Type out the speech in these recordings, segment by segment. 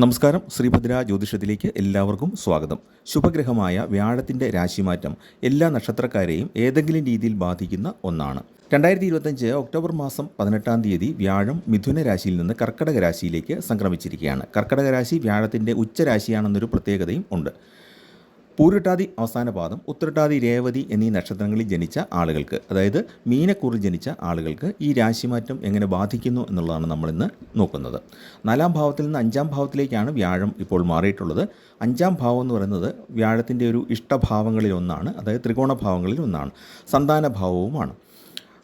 നമസ്കാരം. ശ്രീഭദ്ര ജ്യോതിഷത്തിലേക്ക് എല്ലാവർക്കും സ്വാഗതം. ശുഭഗ്രഹമായ വ്യാഴത്തിന്റെ രാശിമാറ്റം എല്ലാ നക്ഷത്രക്കാരെയും ഏതെങ്കിലും രീതിയിൽ ബാധിക്കുന്ന ഒന്നാണ്. രണ്ടായിരത്തി ഇരുപത്തഞ്ച് ഒക്ടോബർ മാസം പതിനെട്ടാം തീയതി വ്യാഴം മിഥുന രാശിയിൽ നിന്ന് കർക്കടക രാശിയിലേക്ക് സംക്രമിച്ചിരിക്കുകയാണ്. കർക്കടക രാശി വ്യാഴത്തിന്റെ ഉച്ചരാശിയാണെന്നൊരു പ്രത്യേകതയും ഉണ്ട്. പൂരിട്ടാതി അവസാന പാദം ഉത്തരട്ടാതി രേവതി എന്നീ നക്ഷത്രങ്ങളിൽ ജനിച്ച ആളുകൾക്ക് അതായത് മീനക്കൂറിൽ ജനിച്ച ആളുകൾക്ക് ഈ രാശിമാറ്റം എങ്ങനെ ബാധിക്കുന്നു എന്നുള്ളതാണ് നമ്മളിന്ന് നോക്കുന്നത്. നാലാം ഭാവത്തിൽ നിന്ന് അഞ്ചാം ഭാവത്തിലേക്കാണ് വ്യാഴം ഇപ്പോൾ മാറിയിട്ടുള്ളത്. അഞ്ചാം ഭാവം എന്ന് പറയുന്നത് വ്യാഴത്തിന്റെ ഒരു ഇഷ്ടഭാവങ്ങളിൽ ഒന്നാണ് അതായത് ത്രികോണ ഭാവങ്ങളിൽ ഒന്നാണ് സന്താന ഭാവവുമാണ്.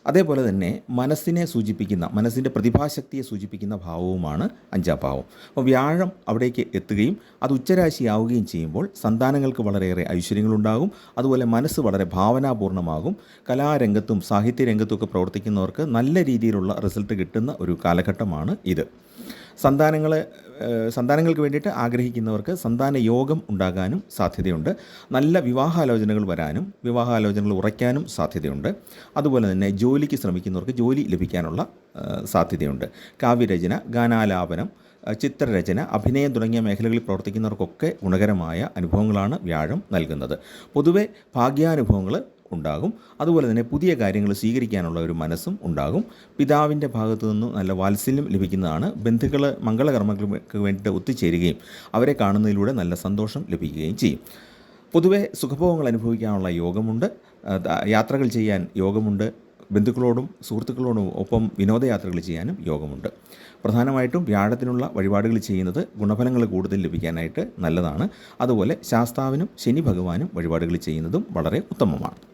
അതേപോലെ തന്നെ മനസ്സിനെ സൂചിപ്പിക്കുന്ന മനസ്സിന്റെ പ്രതിഭാശക്തിയെ സൂചിപ്പിക്കുന്ന ഭാവവുമാണ് അഞ്ചാം ഭാവം അപ്പോൾ വ്യാഴം അവിടേക്ക് എത്തുകയും അത് ഉച്ചരാശിയാവുകയും ചെയ്യുമ്പോൾ സന്താനങ്ങൾക്ക് വളരെയേറെ ഐശ്വര്യങ്ങളുണ്ടാകും. അതുപോലെ മനസ്സ് വളരെ ഭാവനാപൂർണമാകും കലാരംഗത്തും സാഹിത്യരംഗത്തുമൊക്കെ പ്രവർത്തിക്കുന്നവർക്ക് നല്ല രീതിയിലുള്ള റിസൾട്ട് കിട്ടുന്ന ഒരു കാലഘട്ടമാണ് ഇത്. സന്താനങ്ങളെ സന്താനങ്ങൾക്ക് വേണ്ടിയിട്ട് ആഗ്രഹിക്കുന്നവർക്ക് സന്താന യോഗം ഉണ്ടാകാനും സാധ്യതയുണ്ട്. നല്ല വിവാഹാലോചനകൾ വരാനും വിവാഹാലോചനകൾ ഉറയ്ക്കാനും സാധ്യതയുണ്ട്. അതുപോലെ തന്നെ ജോലിക്ക് ശ്രമിക്കുന്നവർക്ക് ജോലി ലഭിക്കാനുള്ള സാധ്യതയുണ്ട്. കാവ്യരചന ഗാനാലാപനം ചിത്രരചന അഭിനയം തുടങ്ങിയ മേഖലകളിൽ പ്രവർത്തിക്കുന്നവർക്കൊക്കെ ഗുണകരമായ അനുഭവങ്ങളാണ് വ്യാഴം നൽകുന്നത്. പൊതുവെ ഭാഗ്യാനുഭവങ്ങൾ ഉണ്ടാകും. അതുപോലെ തന്നെ പുതിയ കാര്യങ്ങൾ സ്വീകരിക്കാനുള്ള ഒരു മനസ്സും ഉണ്ടാകും. പിതാവിന്റെ ഭാഗത്തു നിന്നും നല്ല വാത്സല്യം ലഭിക്കുന്നതാണ്. ബന്ധുക്കൾ മംഗളകർമ്മങ്ങൾക്ക് വേണ്ടിയിട്ട് ഒത്തുചേരുകയും അവരെ കാണുന്നതിലൂടെ നല്ല സന്തോഷം ലഭിക്കുകയും ചെയ്യും. പൊതുവെ സുഖഭോഗങ്ങൾ അനുഭവിക്കാനുള്ള യോഗമുണ്ട്. യാത്രകൾ ചെയ്യാൻ യോഗമുണ്ട്. ബന്ധുക്കളോടും സുഹൃത്തുക്കളോടും ഒപ്പം വിനോദയാത്രകൾ ചെയ്യാനും യോഗമുണ്ട്. പ്രധാനമായിട്ടും വ്യാഴത്തിനുള്ള വഴിപാടുകൾ ചെയ്യുന്നത് ഗുണഫലങ്ങൾ കൂടുതൽ ലഭിക്കാനായിട്ട് നല്ലതാണ്. അതുപോലെ ശാസ്താവിനും ശനി ഭഗവാനും വഴിപാടുകൾ ചെയ്യുന്നതും വളരെ ഉത്തമമാണ്.